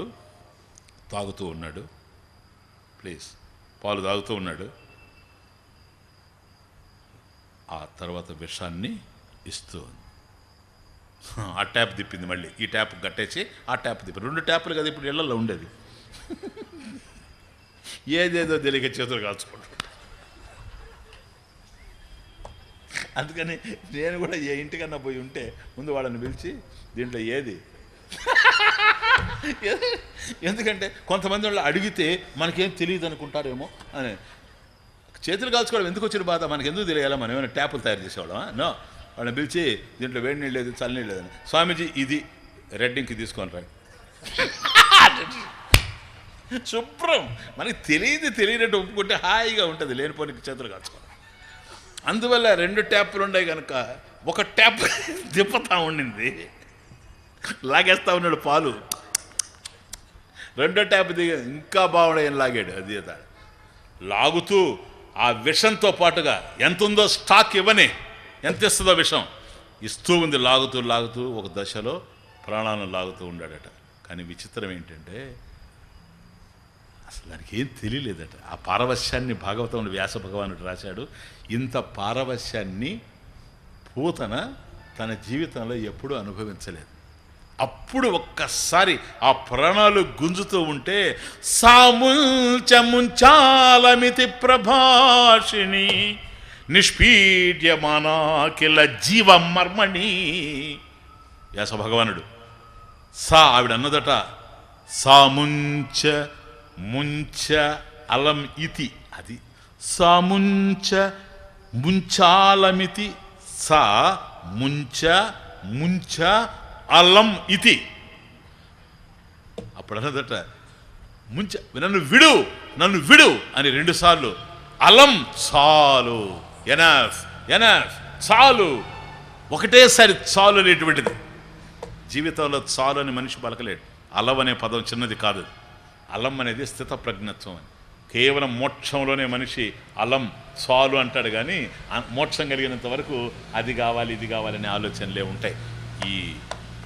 ఉన్నాడు తాగుతూ ఉన్నాడు. ప్లీజ్ పాలు తాగుతూ ఉన్నాడు. ఆ తర్వాత విషాన్ని ఇస్తూ ఆ ట్యాప్ తిప్పింది మళ్ళీ. ఈ ట్యాప్ కట్టేసి ఆ ట్యాప్ తిప్పి రెండు ట్యాపులు కదా ఇప్పుడు ఇళ్ళలో ఉండేది. ఏదేదో తెలియక చేతులు కాల్చుకుంటాడు అందుకని నేను కూడా ఏ ఇంటికన్నా పోయి ఉంటే ముందు వాళ్ళని పిలిచి దీంట్లో ఏది? ఎందుకంటే కొంతమంది వాళ్ళు అడిగితే మనకేం తెలియదు అనుకుంటారేమో అని. చేతులు కాల్చుకోవడం ఎందుకు వచ్చిన బాధ? మనకి ఎందుకు తెలియాలా? మనం ఏమైనా ట్యాపులు తయారు చేసేవాళ్ళమా? నో. వాళ్ళని పిలిచి దీంట్లో వేడి నీళ్ళు లేదు చల్ల నీళ్ళు లేదని. స్వామీజీ ఇది రెడ్డింగ్కి తీసుకొని రా శుభ్రం. మనకి తెలియదు తెలియనట్టు ఒప్పుకుంటే హాయిగా ఉంటుంది లేనిపోనికి చేతులు కాల్చుకోవడం. అందువల్ల రెండు ట్యాపులు ఉన్నాయి కనుక ఒక ట్యాప్ దిప్పతా ఉండింది. లాగేస్తా ఉన్నాడు పాలు. రెండో ట్యాప్ దిగ ఇంకా బాగుండే లాగాడు అది లాగుతూ ఆ విషంతో పాటుగా ఎంత ఉందో స్టాక్ ఇవ్వని ఎంత ఇస్తుందో విషం ఇస్తూ ఉంది లాగుతూ లాగుతూ ఒక దశలో ప్రాణాలను లాగుతూ ఉండాడట. కానీ విచిత్రం ఏంటంటే అసలు దానికి ఏం తెలియలేదట. ఆ పారవశ్యాన్ని భాగవతంలో వ్యాస భగవానుడు రాశాడు. ఇంత పారవశ్యాన్ని పూతన తన జీవితంలో ఎప్పుడూ అనుభవించలేదు. అప్పుడు ఒక్కసారి ఆ ప్రాణాలు గుంజుతూ ఉంటే సాముంచముంచాలమితి ప్రభాషిణి నిష్పీడ్యమానాకిల జీవ మర్మణి వ్యాస భగవానుడు సా ఆవిడ అన్నదట సాముంచ ముంచ అలం ఇతి. అది సాముంచ ముంచాలమితి సా ముంచ ముంచ అల్లం ఇతి. అప్పుడు అన్నదట ముంచ నన్ను విడు నన్ను విడు అని రెండుసార్లు అలం చాలు ఎనఫ్ ఎనఫ్ చాలు. ఒకటేసారి చాలు అనేటువంటిది. జీవితంలో చాలు అని మనిషి పలకలేడు. అలం అనే పదం చిన్నది కాదు. అలం అనేది స్థిత ప్రజ్ఞత్వం అని. కేవలం మోక్షంలోనే మనిషి అలం చాలు అంటాడు కానీ మోక్షం కలిగినంత వరకు అది కావాలి ఇది కావాలనే ఆలోచనలే ఉంటాయి. ఈ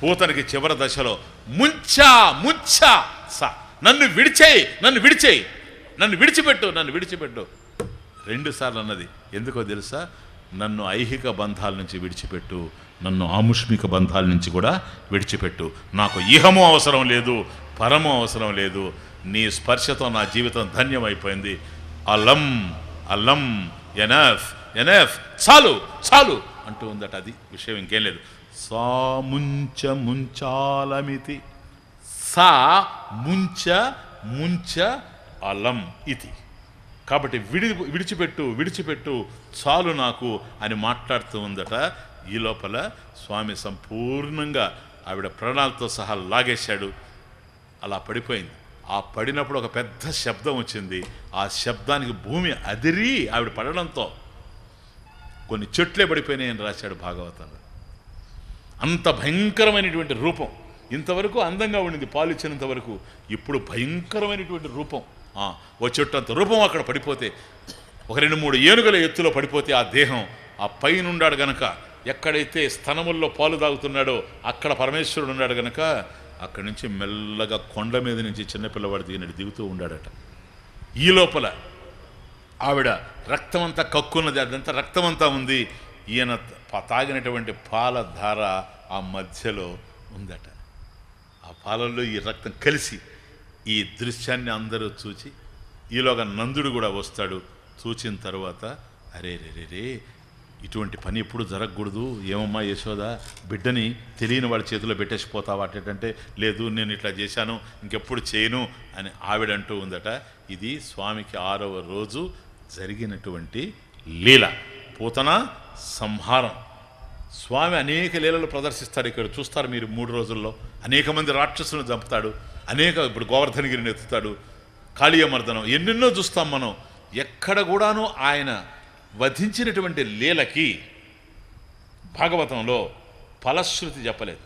పూతనికి చివరి దశలో ముంచా ముంచా సా. నన్ను విడిచేయి నన్ను విడిచేయి. నన్ను విడిచిపెట్టు నన్ను విడిచిపెట్టు. రెండు సార్లు అన్నది. ఎందుకో తెలుసా? నన్ను ఐహిక బంధాల నుంచి విడిచిపెట్టు నన్ను ఆముష్మిక బంధాల నుంచి కూడా విడిచిపెట్టు. నాకు ఇహము అవసరం లేదు పరము అవసరం లేదు. నీ స్పర్శతో నా జీవితం ధన్యమైపోయింది. అలం అలం ఎనఫ్ ఎనఫ్. చాలు చాలు అంటూ ఉందట అది. విషయం ఇంకేం లేదు. సాముంచ ముంచాలమితి. సా ముంచ ముంచ అలం ఇది కాబట్టి విడి విడిచిపెట్టు విడిచిపెట్టు చాలు నాకు అని మాట్లాడుతూ ఉందట. ఈ లోపల స్వామి సంపూర్ణంగా ఆవిడ ప్రాణాలతో సహా లాగేశాడు. అలా పడిపోయింది. ఆ పడినప్పుడు ఒక పెద్ద శబ్దం వచ్చింది. ఆ శబ్దానికి భూమి అదిరి ఆవిడ పడడంతో. కొన్ని చెట్లే పడిపోయినాయని రాశాడు భాగవతంలో. అంత భయంకరమైనటువంటి రూపం. ఇంతవరకు అందంగా ఉండింది పాలు ఇచ్చినంత వరకు ఇప్పుడు భయంకరమైనటువంటి రూపం. ఓ చెట్టు అంత రూపం అక్కడ పడిపోతే ఒక రెండు మూడు ఏనుగుల ఎత్తులో పడిపోతే ఆ దేహం ఆ పైన ఉన్నాడు గనక ఎక్కడైతే స్థనముల్లో పాలు తాగుతున్నాడో అక్కడ పరమేశ్వరుడు ఉన్నాడు గనక అక్కడి నుంచి మెల్లగా కొండ మీద నుంచి చిన్నపిల్లవాడు దిగినట్టు దిగుతూ ఉండాడట. ఈ లోపల ఆవిడ రక్తమంతా కక్కున్నది అదంతా రక్తమంతా ఉంది. ఈయన తాగినటువంటి పాల ధార ఆ మధ్యలో ఉందట. ఆ పాలల్లో ఈ రక్తం కలిసి ఈ దృశ్యాన్ని అందరూ చూచి ఈలోగా నందుడు కూడా వస్తాడు. చూచిన తర్వాత అరే రే రే ఇటువంటి పని ఎప్పుడు జరగకూడదు. ఏమమ్మా యశోద బిడ్డని తెలియని వాళ్ళ చేతిలో పెట్టేసిపోతావా అంటే లేదు నేను ఇట్లా చేశాను ఇంకెప్పుడు చేయను అని ఆవిడంటూ ఉందట. ఇది స్వామికి ఆరవ రోజు జరిగినటువంటి లీల. పూతన సంహారం. స్వామి అనేక లీలలు ప్రదర్శిస్తాడు ఇక్కడ. చూస్తారు మీరు మూడు రోజుల్లో. అనేక మంది రాక్షసులను చంపుతాడు. అనేక ఇప్పుడు గోవర్ధనగిరిని ఎత్తుతాడు. కాళీయమర్దనం. ఎన్నెన్నో చూస్తాం మనం. ఎక్కడ కూడాను ఆయన వధించినటువంటి లీలకి భాగవతంలో ఫలశ్రుతి చెప్పలేదు.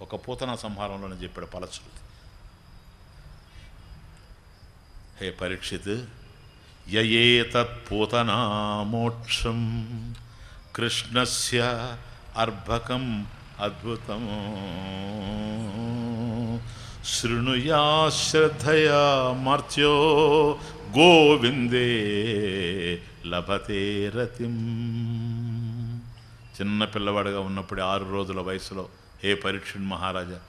ఒక పూతన సంహారంలోనే చెప్పాడు ఫలశ్రుతి. హే పరీక్షిత్ యయేతత్పూతనా మోక్షం కృష్ణస్య అర్భకం అద్భుతం. శృణుయా శ్రద్ధయా మార్త్యో గోవిందే లభతే రతిం. చిన్న పిల్లవాడుగా ఉన్నప్పుడు ఆరు రోజుల వయసులో ఏ పరీక్షణ్ మహారాజా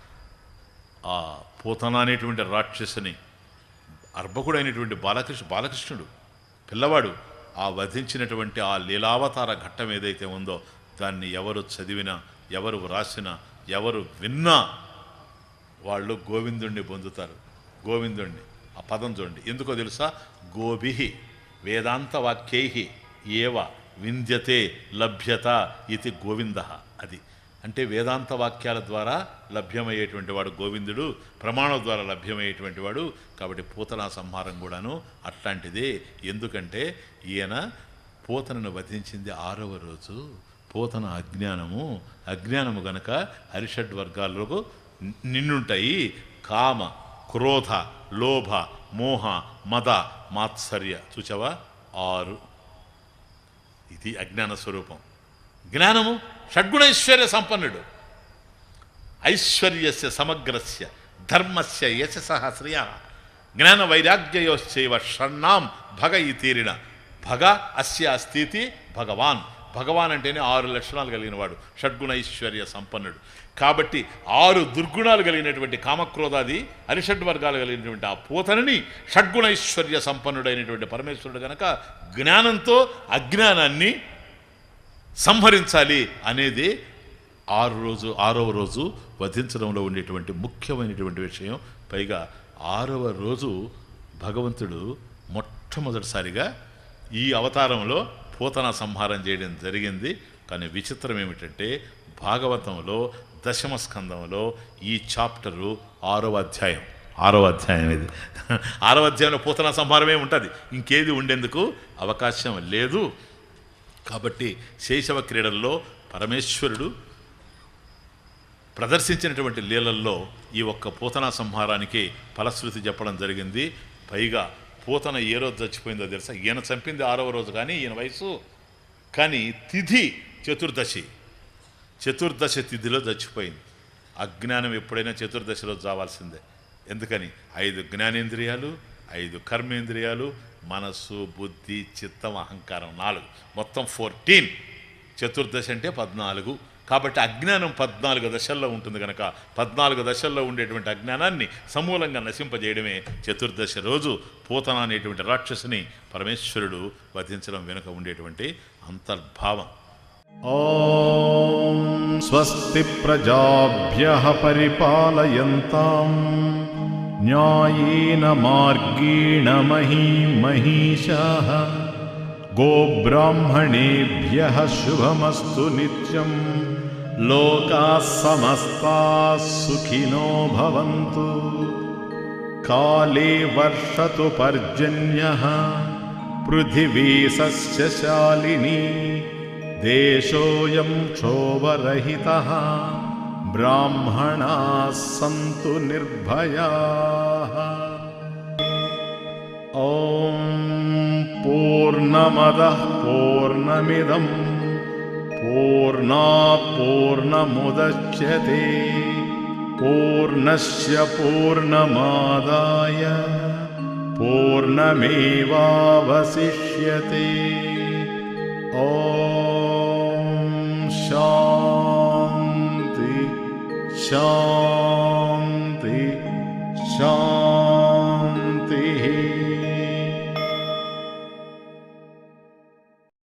ఆ పూతన అనేటువంటి రాక్షసుని అర్భకుడైనటువంటి బాలకృష్ణ బాలకృష్ణుడు పిల్లవాడు ఆ వధించినటువంటి ఆ లీలావతార ఘట్టం ఏదైతే ఉందో దాన్ని ఎవరు చదివినా ఎవరు వ్రాసినా ఎవరు విన్నా వాళ్ళు గోవిందుణ్ణి పొందుతారు. గోవిందుణ్ణి. ఆ పదం చూడండి. ఎందుకో తెలుసా? గోభి వేదాంత వాక్యై ఏవ వింధ్యతే లభ్యత ఇది గోవింద అది. అంటే వేదాంత వాక్యాల ద్వారా లభ్యమయ్యేటువంటి వాడు గోవిందుడు ప్రమాణం ద్వారా లభ్యమయ్యేటువంటి వాడు. కాబట్టి పూతన సంహారం కూడాను అట్లాంటిదే. ఎందుకంటే ఈయన పూతనను వధించింది ఆరవ రోజు. పూతన అజ్ఞానము. అజ్ఞానము గనక హరిషడ్ వర్గాలకు నిన్నుంటాయి కామ క్రోధ లోభ మోహ మద మాత్సర్య. చూచావా? ఆరు. ఇది అజ్ఞాన స్వరూపం. జ్ఞానము షడ్గుణైశ్వర్య సంపన్నుడు. ఐశ్వర్యస్య సమగ్రస్య ధర్మస్య యశస శ్రియ జ్ఞాన వైరాగ్యయోశ్చైవ షణ్ణాం భగ ఈ తీరిన. భగ అస్య అస్థితి భగవాన్. భగవాన్ అంటేనే ఆరు లక్షణాలు కలిగినవాడు షడ్గుణైశ్వర్య సంపన్నుడు. కాబట్టి ఆరు దుర్గుణాలు కలిగినటువంటి కామక్రోధాది అరిషడ్ వర్గాలు కలిగినటువంటి ఆ పూతనని షడ్గుణైశ్వర్య సంపన్నుడైనటువంటి పరమేశ్వరుడు కనుక జ్ఞానంతో అజ్ఞానాన్ని సంహరించాలి అనేది ఆరు రోజు ఆరవ రోజు వధించడంలో ఉండేటువంటి ముఖ్యమైనటువంటి విషయం. పైగా ఆరవ రోజు భగవంతుడు మొట్టమొదటిసారిగా ఈ అవతారంలో పూతన సంహారం చేయడం జరిగింది. కానీ విచిత్రం ఏమిటంటే భాగవతంలో దశమ స్కందంలో ఈ చాప్టరు ఆరవ అధ్యాయం. ఆరవ అధ్యాయం ఇది. ఆరవ అధ్యాయంలో పూతన సంహారమే ఉంటుంది. ఇంకేది ఉండేందుకు అవకాశం లేదు. కాబట్టి శైశవ క్రీడల్లో పరమేశ్వరుడు ప్రదర్శించినటువంటి లీలల్లో ఈ ఒక్క పూతన సంహారానికి ఫలశ్రుతి చెప్పడం జరిగింది. పైగా పూతన ఏ రోజు చచ్చిపోయిందో తెలుసా? ఈయన చంపింది ఆరవ రోజు కానీ ఈయన వయసు కానీ తిథి చతుర్దశి. చతుర్దశ తిథిలో చచ్చిపోయింది. అజ్ఞానం ఎప్పుడైనా చతుర్దశిలో చావాల్సిందే. ఎందుకని? ఐదు జ్ఞానేంద్రియాలు ఐదు కర్మేంద్రియాలు మనస్సు బుద్ధి చిత్తం అహంకారం నాలుగు. మొత్తం ఫోర్టీన్. చతుర్దశ అంటే పద్నాలుగు. కాబట్టి అజ్ఞానం పద్నాలుగు దశల్లో ఉంటుంది కనుక పద్నాలుగు దశల్లో ఉండేటువంటి అజ్ఞానాన్ని సమూలంగా నశింపజేయడమే చతుర్దశ రోజు. పూతన అనేటువంటి రాక్షసుని పరమేశ్వరుడు వధించడం వెనుక ఉండేటువంటి అంతర్భావం. ఓం స్వస్తి ప్రజాభ్య పరిపాలయంతం. न्यायेन मार्गेण महीं महिषाः गोब्राह्मणेभ्यः शुभमस्तु नित्यम्। लोकाः समस्ताः सुखिनो भवन्तु। काले वर्षतु पर्जन्यः। पृथिवी सस्यशालिनी देशोऽयं क्षोभरहितः ब्राह्मणाः सन्तु निर्भयाः। ॐ पूर्णमदः पूर्णमिदं पूर्णात् पूर्णमुदच्यते पूर्णस्य पूर्णमादाय पूर्णमेवावशिष्यते। ॐ Shah.